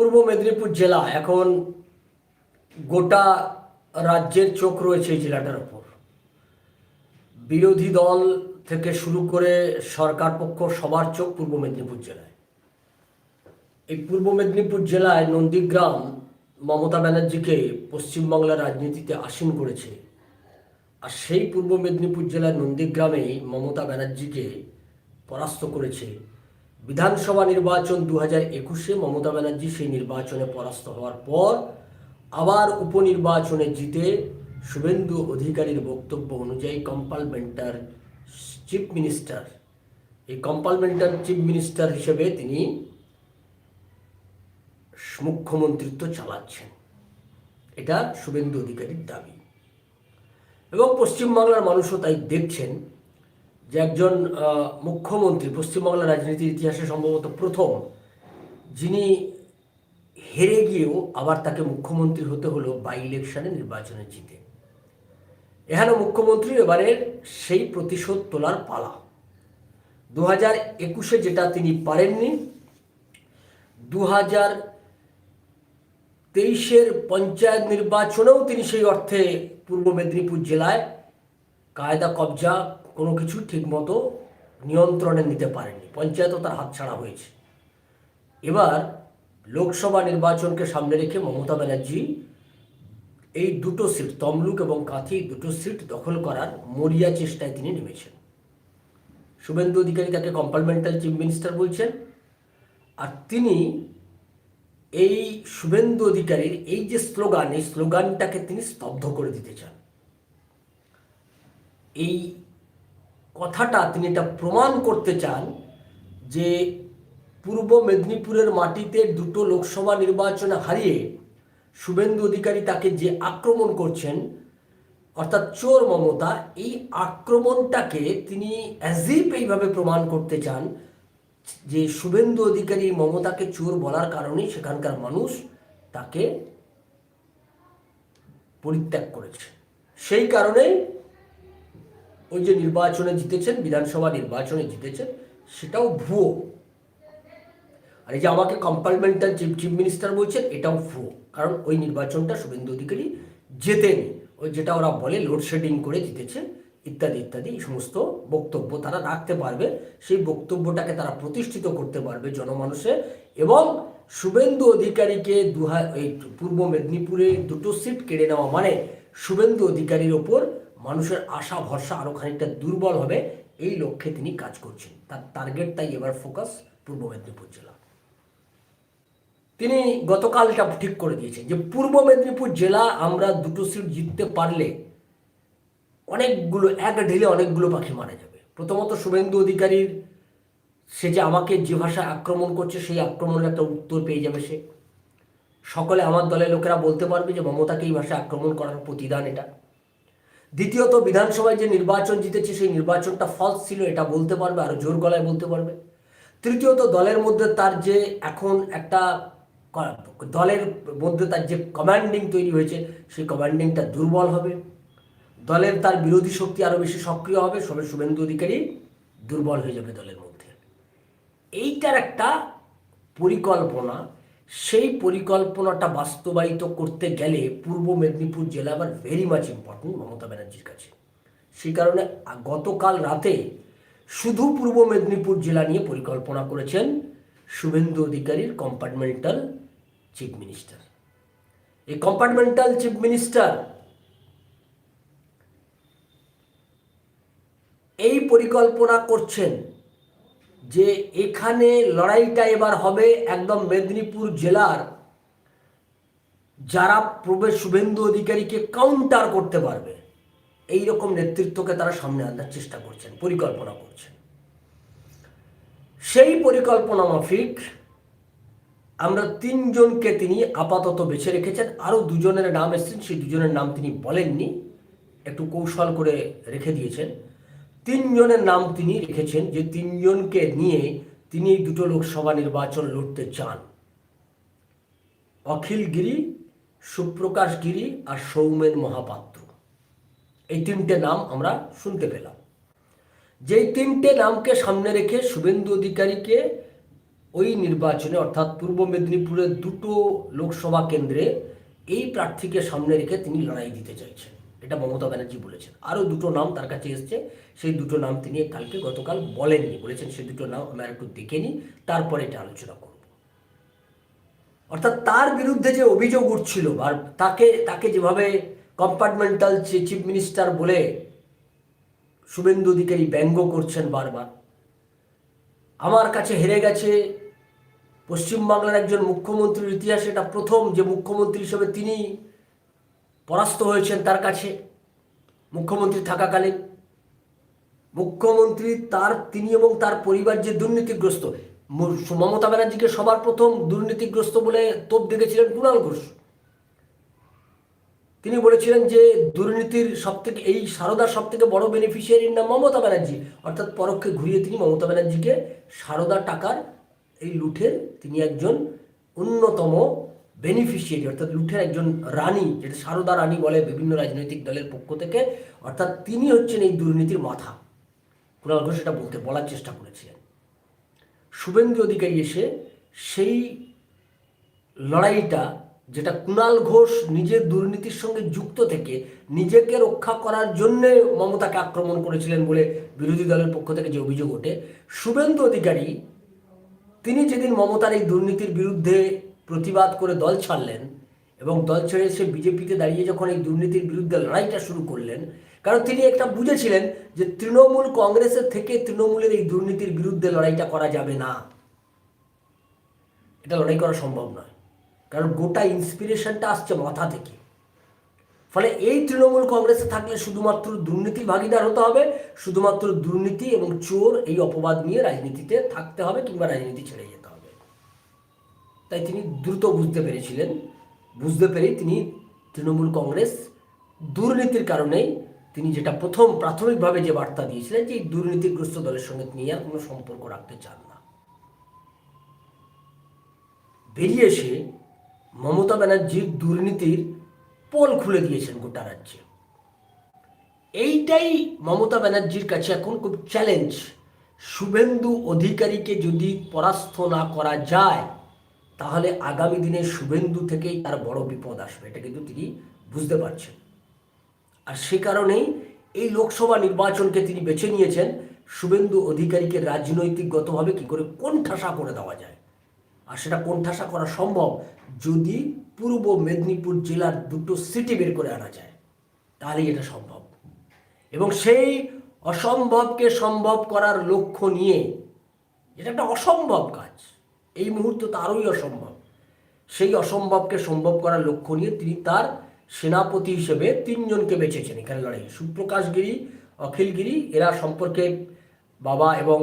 পূর্ব মেদিনীপুর জেলা, এখন গোটা রাজ্যের চোখ রয়েছে এই জেলাটার ওপর। বিরোধী দল থেকে শুরু করে সরকার পক্ষ সবার চোখ পূর্ব মেদিনীপুর জেলায়। এই পূর্ব মেদিনীপুর জেলায় নন্দীগ্রাম মমতা ব্যানার্জিকে পশ্চিমবাংলার রাজনীতিতে আসীন করেছে। আর সেই পূর্ব মেদিনীপুর জেলার নন্দীগ্রামেই মমতা ব্যানার্জিকে পরাস্ত করেছে বিধানসভা নির্বাচন দু হাজার একুশে মমতা ব্যানার্জি সেই নির্বাচনে পরাস্ত হওয়ার পর আবার উপনির্বাচনে জিতে শুভেন্দু অধিকারীর বক্তব্য অনুযায়ী কম্পালমেন্টার চিফ মিনিস্টার। এই কম্পালমেন্টার চিফ মিনিস্টার হিসেবে তিনি মুখ্যমন্ত্রিত্ব চালাচ্ছেন। এটা শুভেন্দু অধিকারীর দাবি। এবং পশ্চিমবাংলার মানুষও তাই দেখছেন। যে একজন মুখ্যমন্ত্রী, পশ্চিমবাংলার রাজনীতির ইতিহাসে সম্ভবত প্রথম, যিনি হেরে গিয়েও আবার তাকে মুখ্যমন্ত্রী হতে হলো বাই ইলেকশনে নির্বাচনে জিতে। এখানে মুখ্যমন্ত্রী এবারের সেই প্রতিশোধ তোলার পালা। দু হাজার একুশে যেটা তিনি পারেননি দু হাজার তেইশের পঞ্চায়েত নির্বাচনেও তিনি সেই অর্থে পূর্ব মেদিনীপুর জেলায় কায়দা কবজা কোনো কিছু ঠিকমতো নিয়ন্ত্রণে নিতে পারেননি পঞ্চায়েতও তার হাতছাড়া হয়েছে। এবার লোকসভা নির্বাচনকে সামনে রেখে মমতা ব্যানার্জি এই দুটো সিট, তমলুক এবং কাঁথি দুটো সিট দখল করার মরিয়া চেষ্টায় তিনি নেমেছেন। শুভেন্দু অধিকারী তাকে কম্পার্টমেন্টাল চিফ মিনিস্টার বলছেন। আর তিনি এই শুভেন্দু অধিকারীর এই যে স্লোগান, এই স্লোগানটাকে তিনি স্তব্ধ করে দিতে চান। এই কথাটা তিনি এটা প্রমাণ করতে চান যে পূর্ব মেদিনীপুরের মাটিতে দুটো লোকসভা নির্বাচনে হারিয়ে শুভেন্দু অধিকারী তাকে যে আক্রমণ করছেন, অর্থাৎ চোর মমতা, এই আক্রমণটাকে তিনি অ্যাজিপ এইভাবে প্রমাণ করতে চান যে শুভেন্দু অধিকারী মমতাকে চোর বলার কারণেই সেখানকার মানুষ তাকে পরিত্যাগ করেছে। সেই কারণেই ওই যে নির্বাচনে জিতেছেন, বিধানসভা নির্বাচনে জিতেছেন, সেটাও ভুয়ো। আর এই যে আমাকে কম্পার্টমেন্টাল চিফ চিফ মিনিস্টার বলছেন, এটাও ভুয়ো। কারণ ওই নির্বাচনটা শুভেন্দু অধিকারী জেতেনি। ওই যেটা ওরা বলে লোডশেডিং করে জিতেছে, ইত্যাদি ইত্যাদি সমস্ত বক্তব্য তারা রাখতে পারবে। সেই বক্তব্যটাকে তারা প্রতিষ্ঠিত করতে পারবে জনমানুষে। এবং শুভেন্দু অধিকারীকে দু এই পূর্ব মেদিনীপুরে দুটো সিট কেড়ে নেওয়া মানে শুভেন্দু অধিকারীর ওপর মানুষের আশা, ভরসা আরও খানিকটা দুর্বল হবে, এই লক্ষ্যে তিনি কাজ করছেন। তার টার্গেট তাই এবার ফোকাস পূর্ব মেদিনীপুর জেলা। তিনি গতকাল এটা ঠিক করে দিয়েছেন যে, পূর্ব মেদিনীপুর জেলা আমরা দুটো সিট জিততে পারলে অনেকগুলো, এক ঢিলে অনেকগুলো পাখি মারা যাবে। প্রথমত শুভেন্দু অধিকারীর, সে যে আমাকে যে ভাষায় আক্রমণ করছে, সেই আক্রমণের একটা উত্তর পেয়ে যাবে সে। সকলে আমার দলের লোকেরা বলতে পারবে যে, মমতাকে এই ভাষায় আক্রমণ করার প্রতিদান এটা। দ্বিতীয়ত বিধানসভায় যে নির্বাচন জিতেছে, সেই নির্বাচনটা ফলস ছিল, এটা বলতে পারবে, আরও জোর গলায় বলতে পারবে। তৃতীয়ত দলের মধ্যে তার যে এখন একটা দলের মধ্যে তার যে কমান্ডিং তৈরি হয়েছে, সেই কমান্ডিংটা দুর্বল হবে। দলের তার বিরোধী শক্তি আরও বেশি সক্রিয় হবে, সবে শুভেন্দু অধিকারী দুর্বল হয়ে যাবে দলের মধ্যে। এইটার একটা পরিকল্পনা সেই পরিকল্পনাটা বাস্তবায়িত করতে গেলে পূর্ব মেদিনীপুর জেলা আবার ভেরি মাচ ইম্পর্টেন্ট মমতা ব্যানার্জির কাছে। সেই কারণে গতকাল রাতে শুধু পূর্ব মেদিনীপুর জেলা নিয়ে পরিকল্পনা করেছেন শুভেন্দু অধিকারীর কম্পার্টমেন্টাল চিফ মিনিস্টার এই কম্পার্টমেন্টাল চিফ মিনিস্টার এই পরিকল্পনা করছেন যে এখানে লড়াইটা এবার হবে একদম মেদিনীপুর জেলার, যারা প্রবেশ শুভেন্দু অধিকারীকে কাউন্টার করতে পারবে। এই রকম নেতৃত্বকে তারা সামনে আনার চেষ্টা করছেন, পরিকল্পনা করছেন। সেই পরিকল্পনা মাফিক আমরা তিনজনকে তিনি আপাতত বেছে রেখেছেন। আরও দুজনের নাম এসেছেন, সেই দুজনের নাম তিনি বলেননি। একটু কৌশল করে রেখে দিয়েছেন। তিনজনের নাম তিনি রেখেছেন যে তিনজনকে নিয়ে তিনি দুটো লোকসভা নির্বাচন লড়তে চান। অখিল গিরি, সুপ্রকাশ গিরি আর সৌমেন মহাপাত্র। এই তিনটে নাম আমরা শুনতে পেলাম। যেই তিনটে নামকে সামনে রেখে শুভেন্দু অধিকারীকে ওই নির্বাচনে, অর্থাৎ পূর্ব মেদিনীপুরের দুটো লোকসভা কেন্দ্রে এই প্রার্থীকে সামনে রেখে তিনি লড়াই দিতে চাইছেন। এটা মমতা ব্যানার্জি বলেছেন। আরও দুটো নাম তার কাছে এসছে, সেই দুটো নাম তিনি কালকে গতকাল বলেননি, বলেছেন সেই দুটো নাম আমরা একটু দেখে নিই, তারপরে এটা আলোচনা করব। অর্থাৎ তার বিরুদ্ধে যে অভিযোগ উঠছিল আর তাকে তাকে যেভাবে কম্পার্টমেন্টাল চিফ মিনিস্টার বলে শুভেন্দু অধিকারী ব্যঙ্গ করছেন বারবার, আমার কাছে হেরে গেছে, পশ্চিমবাংলার একজন মুখ্যমন্ত্রীর ইতিহাসে এটা প্রথম যে মুখ্যমন্ত্রী হিসেবে তিনি পরাস্ত হয়েছেন তার কাছে। মুখ্যমন্ত্রী থাকাকালীন। মুখ্যমন্ত্রী তার, তিনি এবং তার পরিবার যে দুর্নীতিগ্রস্ত মমতা ব্যানার্জিকে সবার প্রথম দুর্নীতিগ্রস্ত বলে তোপ দেখেছিলেন কুণাল ঘোষ। তিনি বলেছিলেন যে দুর্নীতির সব থেকে এই সারদার সব থেকে বড় বেনিফিশিয়ারির নাম মমতা ব্যানার্জি। অর্থাৎ পরোক্ষে ঘুরিয়ে তিনি মমতা ব্যানার্জিকে সারদা টাকার এই লুঠের তিনি একজন অন্যতম বেনিফিশিয়ারি অর্থাৎ লুঠের একজন রানী, যেটা সারদা রানী বলে বিভিন্ন রাজনৈতিক দলের পক্ষ থেকে, অর্থাৎ তিনি হচ্ছেন এই দুর্নীতির মাথা। কুণাল ঘোষ এটা বলতে, বলার চেষ্টা করেছিলেন। শুভেন্দু অধিকারী এসে সেই লড়াইটা, যেটা কুণাল ঘোষ নিজের দুর্নীতির সঙ্গে যুক্ত থেকে নিজেকে রক্ষা করার জন্য মমতাকে আক্রমণ করেছিলেন বলে বিরোধী দলের পক্ষ থেকে যে অভিযোগ ওঠে, শুভেন্দু অধিকারী, তিনি যেদিন মমতার এই দুর্নীতির বিরুদ্ধে প্রতিবাদ করে দল ছাড়লেন এবং দল ছেড়ে এসে বিজেপিতে দাঁড়িয়ে যখন এই দুর্নীতির বিরুদ্ধে লড়াইটা শুরু করলেন, কারণ তিনি একটা বুঝেছিলেন যে তৃণমূল কংগ্রেসের থেকে তৃণমূলের এই দুর্নীতির বিরুদ্ধে লড়াইটা করা যাবে না। এটা লড়াই করা সম্ভব নয়, কারণ গোটা ইন্সপিরেশনটা আসছে মাথা থেকে। ফলে এই তৃণমূল কংগ্রেসে থাকলে শুধুমাত্র দুর্নীতির ভাগিদার হতে হবে, শুধুমাত্র দুর্নীতি এবং চোর এই অপবাদ নিয়ে রাজনীতিতে থাকতে হবে কিংবা রাজনীতি ছেড়ে যেতে তাই তিনি দ্রুত বুঝতে পেরেছিলেন। বুঝতে পেরেই তিনি তৃণমূল কংগ্রেস দুর্নীতির কারণেই তিনি যেটা প্রথম প্রাথমিকভাবে যে বার্তা দিয়েছিলেন যে এই দুর্নীতিগ্রস্ত দলের সঙ্গে তিনি আর কোনো সম্পর্ক রাখতে চান না। বেরিয়ে এসে মমতা ব্যানার্জির দুর্নীতির পোল খুলে দিয়েছেন গোটা রাজ্যে। এইটাই মমতা ব্যানার্জির কাছে এখন খুব চ্যালেঞ্জ শুভেন্দু অধিকারীকে যদি পরাস্ত না করা যায় তাহলে আগামী দিনে শুভেন্দু থেকেই তার বড় বিপদ আসবে, এটা কিন্তু তিনি বুঝতে পারছেন। আর সে কারণেই এই লোকসভা নির্বাচনকে তিনি বেছে নিয়েছেন। শুভেন্দু অধিকারীকে রাজনৈতিকগতভাবে কি করে কোণঠাসা করে দেওয়া যায়? আর সেটা কোণঠাসা করা সম্ভব যদি পূর্ব মেদিনীপুর জেলার দুটো সিটি বের করে আনা যায়। তাহলেই এটা সম্ভব। এবং সেই অসম্ভবকে সম্ভব করার লক্ষ্য নিয়ে এটা একটা অসম্ভব কাজ। এই মুহূর্তে তো আরোই অসম্ভব। সেই অসম্ভবকে সম্ভব করার লক্ষ্য নিয়ে তিনি তার সেনাপতি হিসেবে তিনজনকে বেছেছেন এখানে লড়াই সুপ্রকাশ গিরি, অখিল গিরি, এরা সম্পর্কে বাবা এবং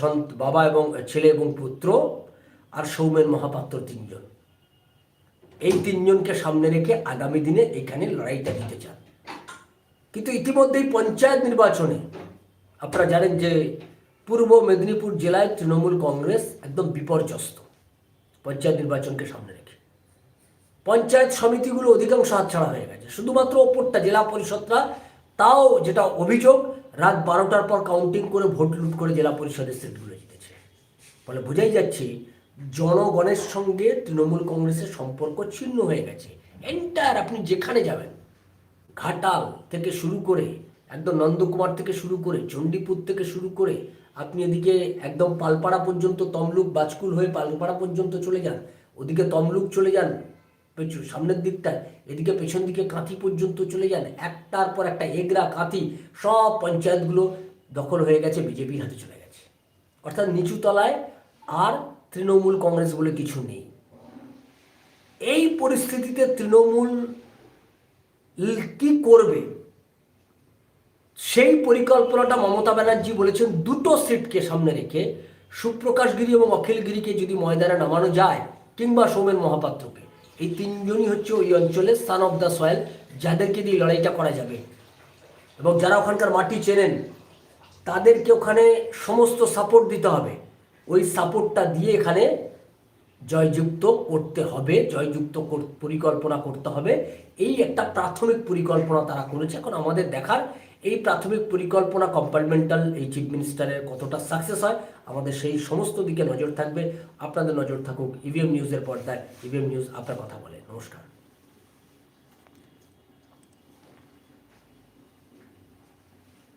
সন্ত, বাবা এবং ছেলে এবং পুত্র আর সৌমেন মহাপাত্র তিনজন। এই তিনজনকে সামনে রেখে আগামী দিনে এখানে লড়াইটা দিতে চান কিন্তু ইতিমধ্যেই পঞ্চায়েত নির্বাচনে আপনারা জানেন যে পূর্ব মেদিনীপুর জেলায় তৃণমূল কংগ্রেস একদম বিপর্যস্ত। পঞ্চায়েত নির্বাচনকে সামনে রেখে। পঞ্চায়েত সমিতিগুলো অধিকাংশ হাতছাড়া হয়ে গেছে। শুধুমাত্র ওপরটা জেলা পরিষদরা, তাও যেটা অভিযোগ, রাত বারোটার পর কাউন্টিং করে ভোট লুট করে জেলা পরিষদের সিটগুলো জিতেছে। ফলে বোঝাই যাচ্ছে, জনগণের সঙ্গে তৃণমূল কংগ্রেসের সম্পর্ক ছিন্ন হয়ে গেছে। এন্টায়ার আপনি যেখানে যাবেন, ঘাটাল থেকে শুরু করে একদম নন্দকুমার থেকে শুরু করে, চণ্ডীপুর থেকে শুরু করে, আপনি এদিকে একদম পালপাড়া পর্যন্ত তমলুক, বাজকুল হয়ে পালপাড়া পর্যন্ত চলে যান, ওদিকে তমলুক চলে যান, পেছু সামনের দিকটায়, এদিকে পেছন দিকে কাঁথি পর্যন্ত চলে যান, একটার পর একটা এগরা, কাঁথি, সব পঞ্চায়েতগুলো দখল হয়ে গেছে, বিজেপির হাতে চলে গেছে। অর্থাৎ নিচু তলায় আর তৃণমূল কংগ্রেস বলে কিছু নেই। এই পরিস্থিতিতে তৃণমূল কি করবে? সেই পরিকল্পনাটা মমতা ব্যানার্জি বলেছেন দুটো সিটকে সামনে রেখে সুপ্রকাশ গিরি এবং অখিল গিরিকে যদি ময়দানে নামানো যায়, কিংবা সৌমেন মহাপাত্রকে। এই তিনজনই হচ্ছে ওই অঞ্চলের সান অফ দ্য সয়েল যাদেরকে দিয়ে লড়াইটা করা যাবে। এবং যারা ওখানকার মাটি চেনেন, তাদেরকে ওখানে সমস্ত সাপোর্ট দিতে হবে। ওই সাপোর্টটা দিয়ে এখানে জয়যুক্ত করতে হবে, জয়যুক্ত পরিকল্পনা করতে হবে। এই একটা প্রাথমিক পরিকল্পনা তারা করেছে। এখন আমাদের দেখার এই প্রাথমিক পরিকল্পনা কম্পার্টমেন্টাল এই চিফ মিনিস্টারের কতটা সাকসেস হয়, আমাদের সেই সমস্ত দিকে নজর থাকবে। আপনাদের নজর থাকুক ইভিএম নিউজের পর্দায়। ইভিএম নিউজ আপনার কথা বলে। নমস্কার।